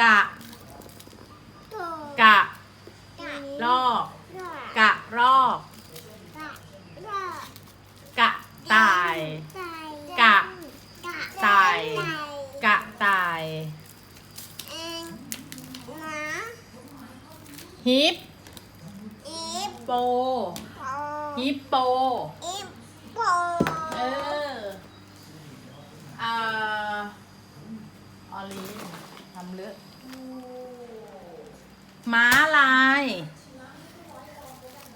กะ กะรอกกะรอกกะตาย กะตาย กะตายฮิปโปฮิปโปเอออ่อออลี ทำเลอะม้าลาย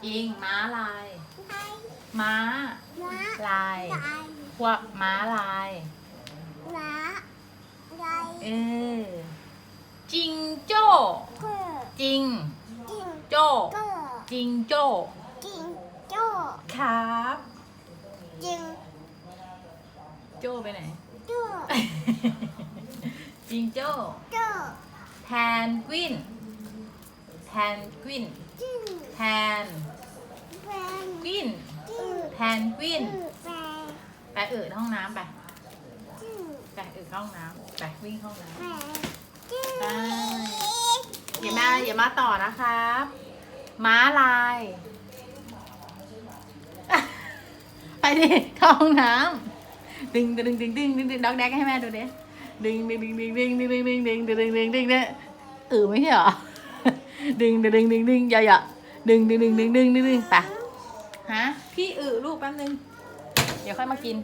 อิงม้าลายไทยม้าหมาลายตายพวกม้าลายหมาไดเออจิงโจ้ก็จิงจิงโจ้ก็จิงโจ้จิงโจ้ครับจิงโจ้ไปไหนโจ้ จิงโจ้โจ้แพนกวินแพนกวินจิงแพนแฟนกวินจิงแพนกวินแฟนไปเอ่ยห้องน้ำไปจิงไปเอ่ยเข้าห้องน้ำไปวิ่งห้องน้แฟนจิงไปำอย่ามาอย่ามาต่อนะครับ ม้าลาย ไปดิเข้าห้องน้ำดึงดึงดึงดึงดึงดึงด็อกแดกให้แม่ดูดิ ดึงดึงดึงดึงดึงดึงดึงดึงดึงดึงดึงดึงดึงดึงเออไม่ใช่หรอดึงดึงดึงดึงดึงอย่าอย่าดึงดึงดึงดึงดึงดึงดึงไปฮะพี่อือลูกแป๊บนึง เดี๋ยวค่อยมากิน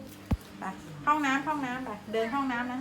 ไปห้องน้ำห้องน้ำไปเดินห้องน้ำนะ